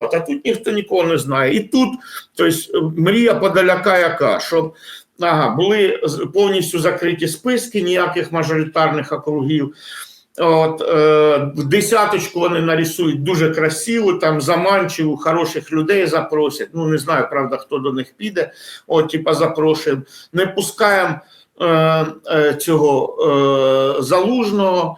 А тут ніхто нікого не знає. І тут тобто, мрія подаляка яка, щоб ага, були повністю закриті списки, ніяких мажоритарних округів. От, е, десяточку вони нарисують дуже красиву, там заманчиву, хороших людей запросять. Ну, не знаю, правда, хто до них піде. От, типа, запрошуємо. Не пускаємо е, е, цього е, залужного,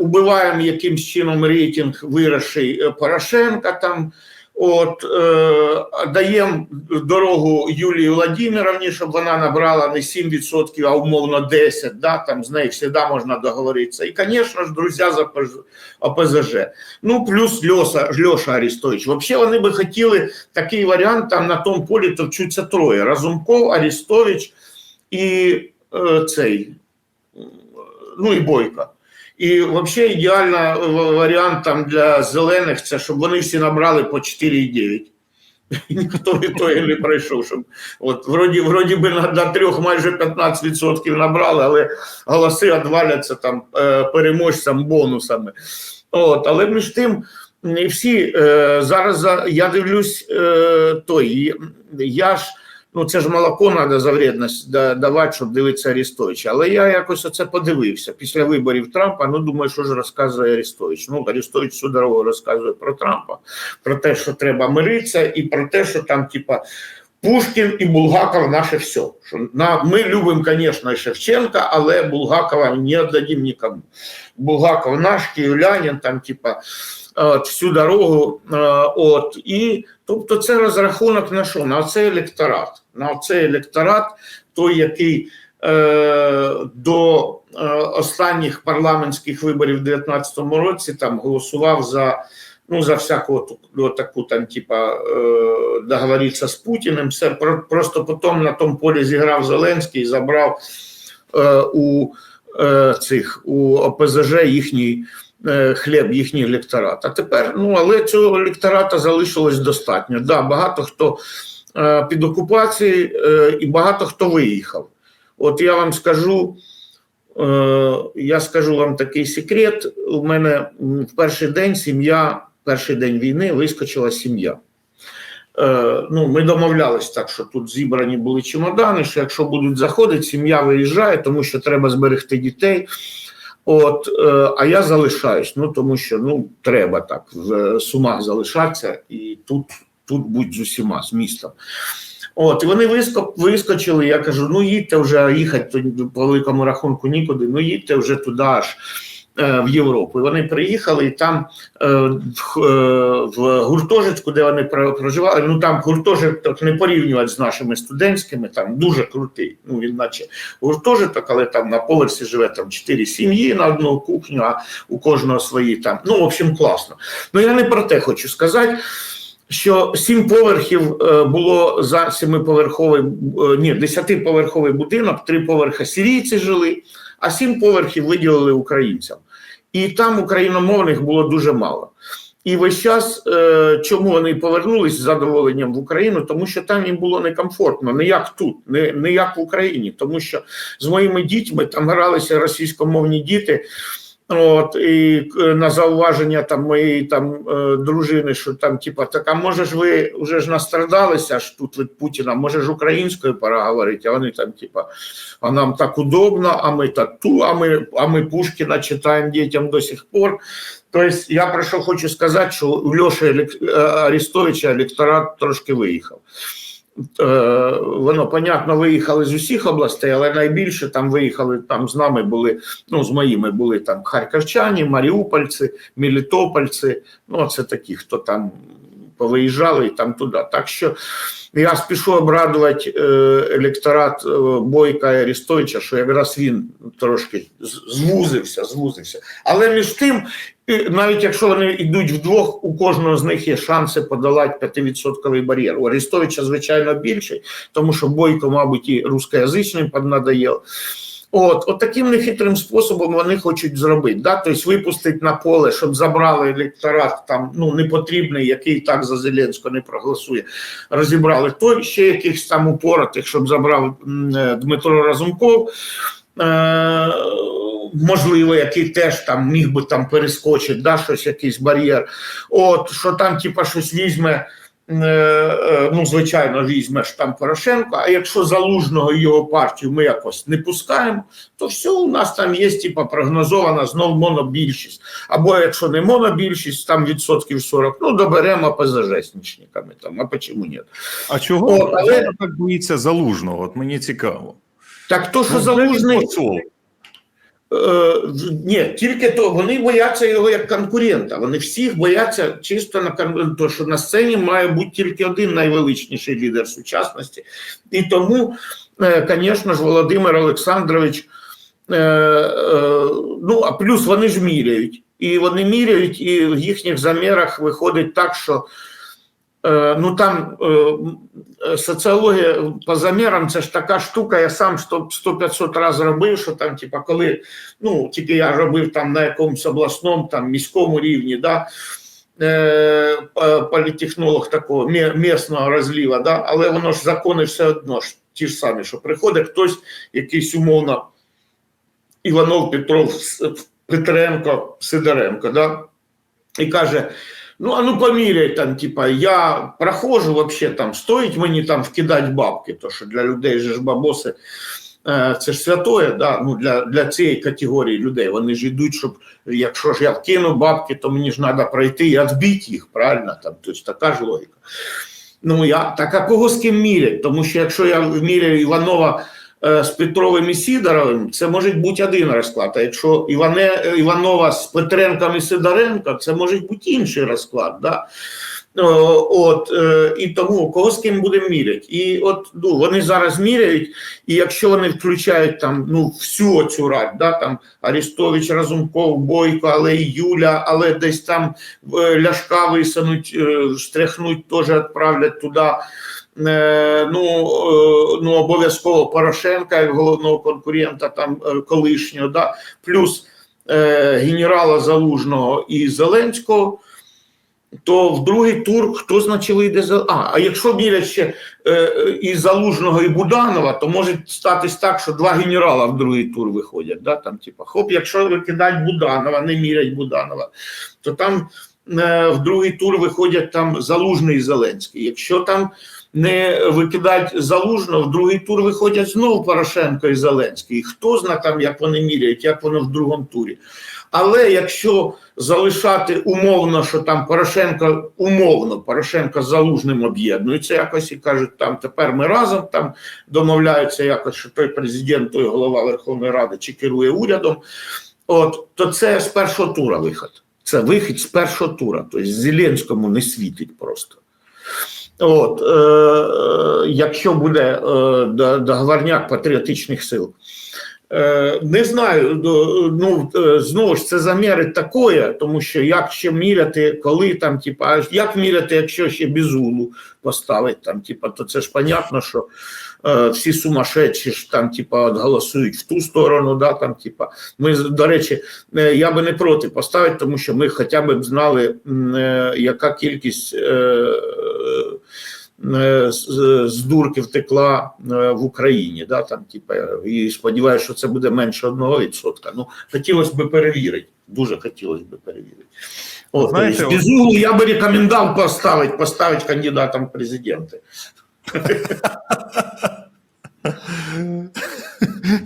убиваємо якимсь чином рейтинг виросший е, Порошенка там. От е, даємо дорогу Юлії Владимировні, щоб вона набрала не 7%, а умовно 10%, да, там з нею завжди можна договоритися. І, звісно ж, друзі з ОПЗ ОПЗЖ. Ну, плюс Льоша, Льоша Арістович. Взагалі вони би хотіли такий варіант, там на тому полі товчуться троє: Разумков, Арістович і е, цей, ну і Бойко. І взагалі ідеальний варіант там для зелених це щоб вони всі набрали по 4,9. І Ніхто від того не пройшов. Щоб, от, вроді, вроді би на, на трьох майже 15% набрали, але голоси відваляться там е, переможцям бонусами. От, але між тим, не всі е, зараз я дивлюсь е, той. Я ж ну це ж молоко треба за вредність да- давати, щоб дивитися Арістовича. Але я якось оце подивився після виборів Трампа. Ну думаю, що ж розказує Арістович. Ну Арістович всю дорогу розказує про Трампа, про те, що треба миритися, і про те, що там, типа. Пушкін і Булгаков наше все. Ми любимо, звісно, Шевченка, але Булгакова не віддадим нікому. Булгаков наш, київлянин, там, типа, от, всю дорогу. е, От, і, тобто це розрахунок на що? На цей електорат. На цей електорат, той, який е, до е, останніх парламентських виборів у 2019 році там голосував за. Ну, за ту- ну, таку там, типа, е, договоритися з Путіним. Все про- просто потім на тому полі зіграв Зеленський і забрав е, у е, цих у ОПЗЖ їхній хліб, їхній електорат. А тепер, ну але цього електората залишилось достатньо. Да, багато хто е, під окупацією е, і багато хто виїхав. От я вам скажу. Я скажу вам такий секрет. У мене в перший день сім'я, перший день війни вискочила сім'я. Е, Ну, ми домовлялись так, що тут зібрані були чемодани, що якщо будуть заходити, сім'я виїжджає, тому що треба зберегти дітей. От, е, а я залишаюсь, ну тому що ну треба так в сумах залишатися, і тут, тут будь з усіма, з містом. От, і вони виско, вискочили. Я кажу: ну їдьте вже, їхати по великому рахунку нікуди, ну їдьте вже туди аж е, в Європу. Вони приїхали, і там е, в, е, в гуртожитку, де вони про- проживали, ну там гуртожиток не порівнювати з нашими студентськими, там дуже крутий. Ну він наче гуртожиток, але там на поверсі живе там чотири сім'ї на одну кухню, а у кожного свої там. Ну, в общем, класно. Ну я не про те хочу сказати. Що сім поверхів е, було за семиповерховий, е, ні, десятиповерховий будинок, три поверха сирійці жили, а сім поверхів виділили українцям. І там україномовних було дуже мало. І весь час, е, чому вони повернулись з задоволенням в Україну, тому що там їм було некомфортно, не як тут, не, не як в Україні, тому що з моїми дітьми там гралися російськомовні діти. От і е, на зауваження там моєї там е, дружини, що там, типа, так, а може ж ви вже ж настрадалися ж тут від Путіна, може ж українською пора говорити, а вони там, типа, а нам так удобно, а ми так ту, а ми, а ми Пушкіна читаємо дітям до сих пор. Тобто, я про що хочу сказати, що у Льоші е, електорат трошки виїхав. Е, Воно, понятно, виїхали з усіх областей, але найбільше там виїхали, там з нами були, ну, з моїми були там харківчані, маріупольці, мілітопольці. ну, це такі, хто там повиїжджали і там туди. Так що я спішу обрадувати е, електорат е, Бойка і Арістовича, що якраз він трошки звузився, звузився. Але між тим, навіть якщо вони йдуть вдвох, у кожного з них є шанси подолати 5% бар'єр. У Арістовича, звичайно, більший, тому що Бойко, мабуть, і рускоязичним поднадоєл. От, от таким нехитрим способом вони хочуть зробити. Да? Тобто випустити на поле, щоб забрали електорат там ну непотрібний, який так за Зеленського не проголосує. Розібрали той ще якихось там упоротих, щоб забрав е, Дмитро Разумков. Е, можливо, який теж там міг би там перескочити, да, щось, якийсь бар'єр. От що там, типа, щось візьме. Е, е, Ну, звичайно, візьме ж там Порошенко. А якщо залужного його партію ми якось не пускаємо, то все у нас там є, типа, прогнозована знов монобільшість. Або якщо не монобільшість, там відсотків 40, ну доберемо ПЗЖшниками там. А чому ні? А чого О, але- так боїться залужного? От мені цікаво. Так то, що Ну, залужний. Е, ні, тільки то вони бояться його як конкурента. Вони всіх бояться чисто на то, що на сцені має бути тільки один найвеличніший лідер сучасності. І тому, е, звісно ж, Володимир Олександрович. е, е, Ну, а плюс вони ж міряють. І вони міряють, і в їхніх замірах виходить так, що Е, Ну там е, е, соціологія по замірам це ж така штука. Я сам 100-500 разів робив, що там, типа, коли ну тільки я робив там на якомусь обласному, там міському рівні, да, е, політехнолог такого місного розліва, да, але воно ж закони все одно ж ті ж самі, що приходить хтось, якийсь умовно Іванов, Петров, Петренко, Сидоренко, да, і каже. Ну, а ну поміряй там, типа, я проходжу вообще там, стоїть мені там вкидати бабки, то що для людей же ж бабоси це ж святое, да? ну, для, для цієї категорії людей. Вони ж йдуть, щоб якщо ж я вкину бабки, то мені ж треба пройти і відбити їх, правильно? Там, тобто така ж логіка. Ну, я, так а кого з ким мірять? Тому що якщо я міряю Іванова з Петровим і Сідоровим, це може бути один розклад. А якщо Іване, Іванова з Петренком і Сидоренко, це може бути інший розклад. Да? От, е, і тому кого з ким будемо міряти. І от ну, вони зараз міряють, і якщо вони включають там ну, всю цю рать, да, там Арістович, Разумков, Бойко, але і Юля, але десь там е, Ляшка висунуть, е, штряхнуть, теж відправлять туди. Е, ну, е, ну обов'язково Порошенка як головного конкурента, там е, колишнього, да, плюс генерала Залужного і Зеленського. То в другий тур хто значить вийде за. А, а якщо мірять ще е, і Залужного, і Буданова, то може статись так, що два генерала в другий тур виходять. Да? Там, типа, хоп, якщо викидають Буданова, не мірять Буданова, то там е, в другий тур виходять там Залужний і Зеленський. Якщо там не викидають Залужного, в другий тур виходять знову Порошенко і Зеленський. Хто знає там, як вони міряють, як воно в другому турі. Але якщо залишати умовно, що там Порошенко умовно Порошенко з залужним об'єднуються якось і кажуть, там тепер ми разом там домовляються якось, що той президент, той голова Верховної Ради чи керує урядом, от то це з першого тура вихід. Це вихід з першого тура. Тобто Зеленському не світить просто. От, е, е, якщо буде е, до- договорняк патріотичних сил. Е, Не знаю, ну е, знову ж це заміри такое, тому що як ще міряти, коли там, типа, як міряти, якщо ще Бізулу поставить там, типа, то це ж понятно, що е, всі сумасшедші ж там, типа, голосують в ту сторону, да, там, типа. Ми, до речі, я би не проти поставити, тому що ми хоча б знали, е, яка кількість. Е, з- з дурки втекла е, в Україні, да, там, типу, і сподіваюся, що це буде менше 1%. Ну, хотілося б перевірити, дуже хотілося б перевірити. От, Знаєте, Безуглу я би рекомендував поставити, поставити кандидатом в президенти.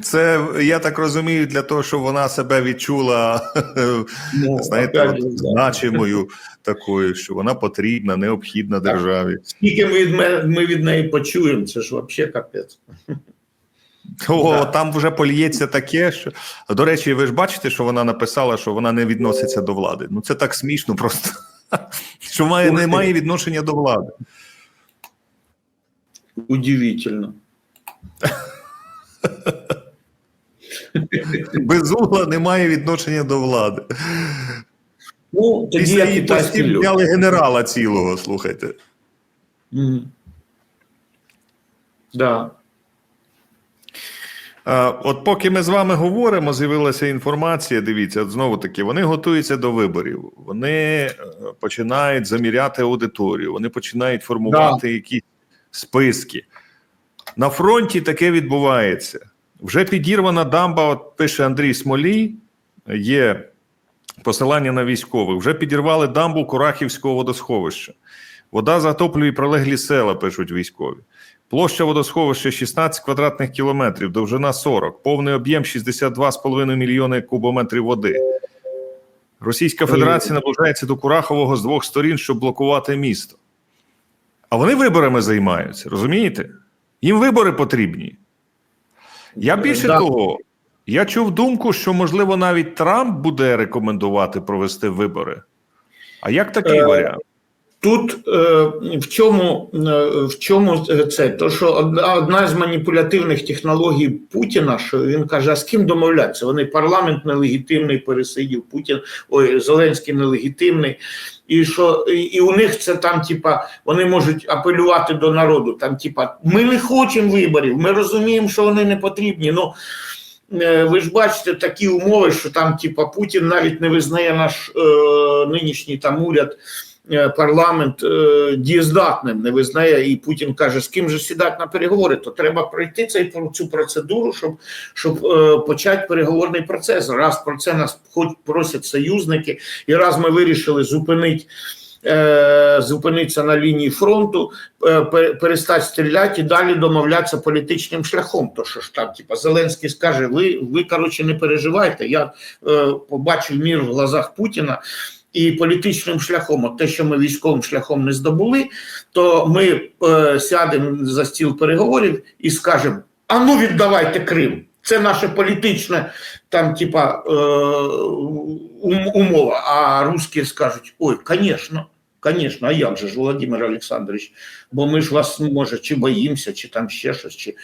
Це я так розумію, для того, щоб вона себе відчула, Ну, знаєте, от, же, значимою такою, що вона потрібна, необхідна державі. Скільки ми від, ми від неї почуємо, це ж взагалі капець. О, Да. там вже поліється таке, що до речі, ви ж бачите, що вона написала, що вона не відноситься до влади. Ну це так смішно, просто що має не має відношення до влади. Удивительно. Безугла не має відношення до влади. Ну, тоді Після її постів взяли генерала цілого. Слухайте. Мгм. Да. От поки ми з вами говоримо, з'явилася інформація. Дивіться, от знову таки, вони готуються до виборів, вони е, починають заміряти аудиторію, вони починають формувати якісь списки. На фронті таке відбувається. Вже підірвана дамба, от пише Андрій Смолій, є посилання на військових. Вже підірвали дамбу Курахівського водосховища. Вода затоплює прилеглі села, пишуть військові. Площа водосховища 16 квадратних кілометрів, довжина 40, повний об'єм 62,5 мільйони кубометрів води. Російська Федерація наближається до Курахового з двох сторін, щоб блокувати місто. А вони виборами займаються, розумієте? Їм вибори потрібні. Я більше Да. того, я чув думку, що можливо навіть Трамп буде рекомендувати провести вибори. А як такий Е, варіант? Тут е, в чому е, в чому це? То що одна, одна з маніпулятивних технологій Путіна, що він каже: а з ким домовлятися? Вони парламент нелегітимний пересидів, Путін, ой, Зеленський нелегітимний. І що і, у них це там, типа, вони можуть апелювати до народу. Там, типа, ми не хочемо виборів, ми розуміємо, що вони не потрібні. Ну е, ви ж бачите такі умови, що там, типа, Путін навіть не визнає наш е, нинішній там уряд. Е, Парламент е, дієздатним не визнає, і Путін каже, з ким же сідати на переговори, то треба пройти цей цю процедуру, щоб щоб е, почати переговорний процес. Раз про це нас хоч просять союзники, і раз ми вирішили зупинити. Зупинитися на лінії фронту, перестати стріляти і далі домовлятися політичним шляхом. То що ж там, типа Зеленський скаже: ви, ви коротше, не переживайте. Я е, побачив мір в глазах Путіна і політичним шляхом. От те, що ми військовим шляхом не здобули, то ми е, сядемо за стіл переговорів і скажемо: а ну віддавайте Крим. Це наше політичне там, типа, е, умова. А русські скажуть: ой, звісно, звісно, а як же ж, Володимир Олександрович, бо ми ж вас, може, чи боїмося, чи там ще щось, чи,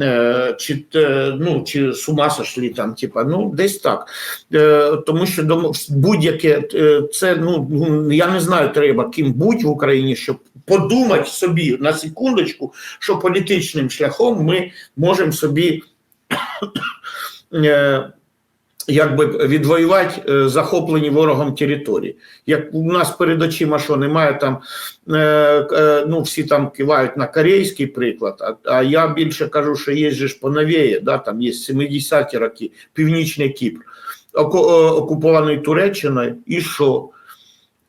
е, чи, е, ну, чи з ума сошли там, типа, ну, десь так. Е, тому що будь-яке е, це, ну, я не знаю, треба ким будь в Україні, щоб подумати собі на секундочку, що політичним шляхом ми можемо собі е, якби відвоювати е, захоплені ворогом території. Як у нас перед очима, що немає там, е, е, ну всі там кивають на корейський приклад, а, я більше кажу, що є ж поновіє, да, там є 70-ті роки, Північний Кіпр, оку- окупований Туреччиною, і що?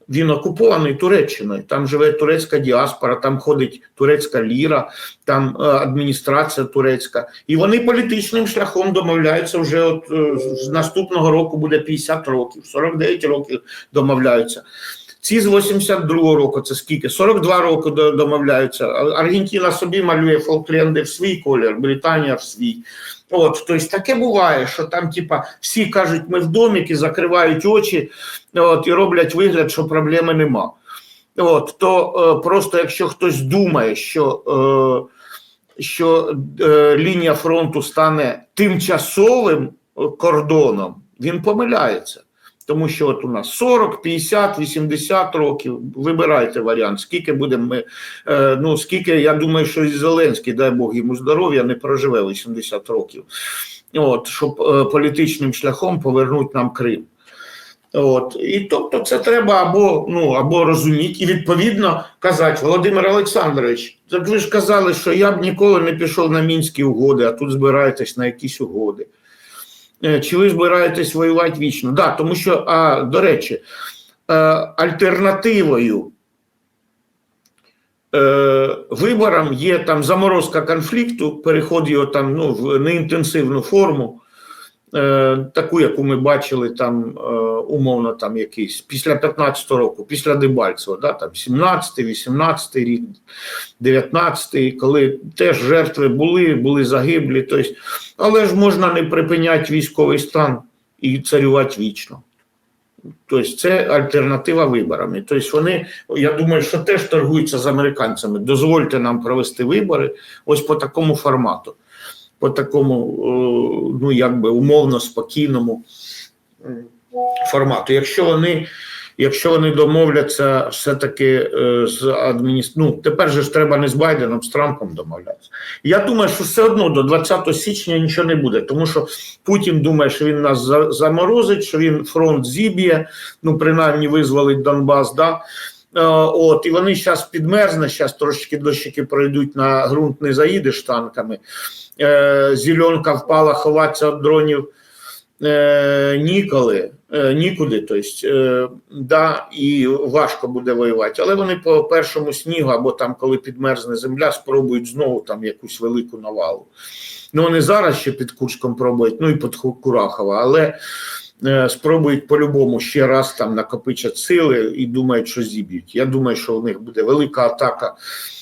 Він окупований Туреччиною. Там живе турецька діаспора, там ходить турецька ліра, там е, адміністрація турецька. І вони політичним шляхом домовляються вже от е, з наступного року буде 50 років, 49 років домовляються. Ці з 82-го року, це скільки? 42 роки домовляються. Аргентина собі малює Фолкленди в свій колір, Британія в свій. От, тобто таке буває, що там, типа, всі кажуть, ми в доміки, закривають очі, от, і роблять вигляд, що проблеми нема. От, то е, просто якщо хтось думає, що, е, що е, лінія фронту стане тимчасовим е, кордоном, він помиляється. Тому що от у нас 40, 50, 80 років. Вибирайте варіант, скільки будемо ми. Е, ну скільки, я думаю, що і Зеленський, дай Бог йому здоров'я, не проживе 80 років. От, щоб е, політичним шляхом повернути нам Крим. От і тобто, це треба або ну або розуміти і відповідно казати, Володимир Олександрович, так ви ж казали, що я б ніколи не пішов на мінські угоди, а тут збираєтесь на якісь угоди. Е, Чи ви збираєтесь воювати вічно? Да, тому що, а, до речі, е, альтернативою е, виборам є там заморозка конфлікту, переход його там ну, в неінтенсивну форму. Е, таку, яку ми бачили там е, умовно там якийсь після 15 року, після Дебальцева, да, там 17, 18 рік, 19, коли теж жертви були, були загиблі. Тобто, але ж можна не припиняти військовий стан і царювати вічно. Тобто це альтернатива виборам. Тобто вони, я думаю, що теж торгуються з американцями. Дозвольте нам провести вибори ось по такому формату по такому, е, ну якби умовно спокійному формату. Якщо вони, якщо вони домовляться все-таки е, з адміністрацією, ну тепер же ж треба не з Байденом, з Трампом домовлятися. Я думаю, що все одно до 20 січня нічого не буде, тому що Путін думає, що він нас за- заморозить, що він фронт зіб'є, ну принаймні визволить Донбас. Да? От, і вони зараз підмерзне, зараз трошечки дощики пройдуть на ґрунт, не заїдеш танками. Е, Зеленка впала ховатися від дронів е, ніколи, е, нікуди. Тобто, е, да, і важко буде воювати. Але вони по першому снігу або там, коли підмерзне земля, спробують знову там якусь велику навалу. Ну, вони зараз ще під Курськом пробують, ну і під Курахова, але е, спробують по-любому ще раз там накопичать сили і думають, що зіб'ють. Я думаю, що у них буде велика атака е,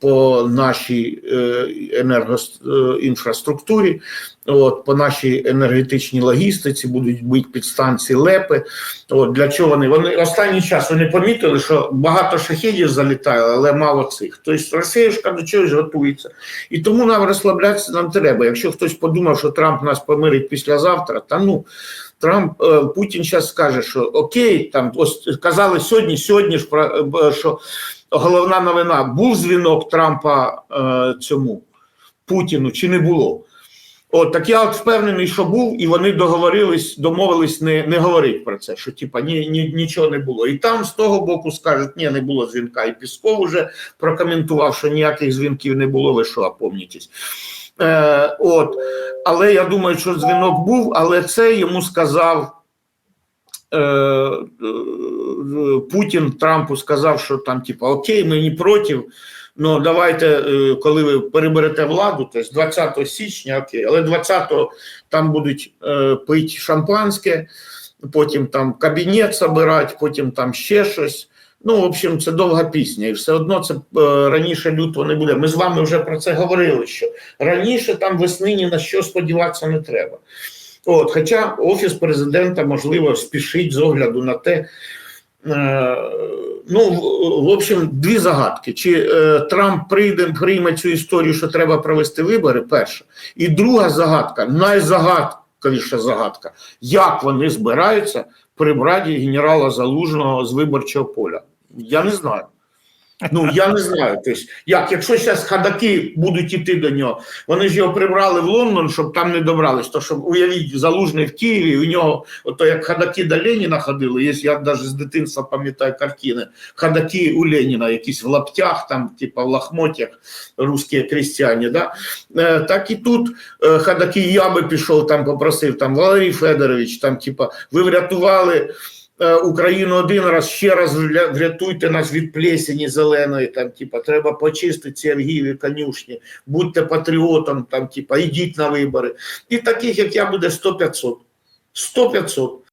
по нашій е, енергоінфраструктурі, от, по нашій енергетичній логістиці будуть бити підстанції ЛЕПи. От, для чого вони? Вони останній час вони помітили, що багато шахідів залітає, але мало цих. Тобто Росіюшка до чогось готується. І тому нам розслаблятися нам треба. Якщо хтось подумав, що Трамп нас помирить післязавтра, та ну. Трамп е, Путін зараз скаже, що окей, там ось казали сьогодні, сьогодні ж про е, що головна новина був дзвінок Трампа е, цьому Путіну чи не було? От так я от впевнений, що був, і вони договорились, домовились не, не говорити про це, що типа ні, ні, нічого не було. І там з того боку скажуть, ні, не було дзвінка. І Пісков уже прокоментував, що ніяких дзвінків не було, ви що, опомнітесь. Е, от. Але я думаю, що дзвінок був, але це йому сказав Путін Трампу сказав, що там, типа, окей, ми не проти, ну давайте, е, коли ви переберете владу, тобто 20 січня, окей, але 20-го там будуть е, пити шампанське, потім там кабінет забирати, потім там ще щось. Ну, в общем, це довга пісня, і все одно це е, раніше лютого не буде. Ми з вами вже про це говорили, що раніше там весни ні на що сподіватися не треба. От, хоча офіс президента можливо спішить з огляду на те. Е, ну, в- общем, дві загадки. Чи е, Трамп прийде, прийме цю історію, що треба провести вибори? Перша. І друга загадка, найзагадковіша загадка, як вони збираються прибрати генерала Залужного з виборчого поля. Я не знаю. Ну я не знаю. Тобто, як якщо зараз хадаки будуть іти до нього, вони ж його прибрали в Лондон, щоб там не добрались. То щоб уявіть, залужний в Києві, у нього, ото як хадаки до Леніна ходили, є, я навіть з дитинства пам'ятаю картини. Хадаки у Леніна, якісь в лаптях, там, типа в лахмотях, русські крестьяни. Да? Е, так і тут е, хадаки, я би пішов там, попросив там Валерій Федорович, там, типа, ви врятували. Е, Україну один раз ще раз врятуйте нас від плесені зеленої. Там, типа, треба почистити ці аргіві конюшні, будьте патріотом, там, типа, йдіть на вибори. І таких, як я, буде 100-500. 100-500.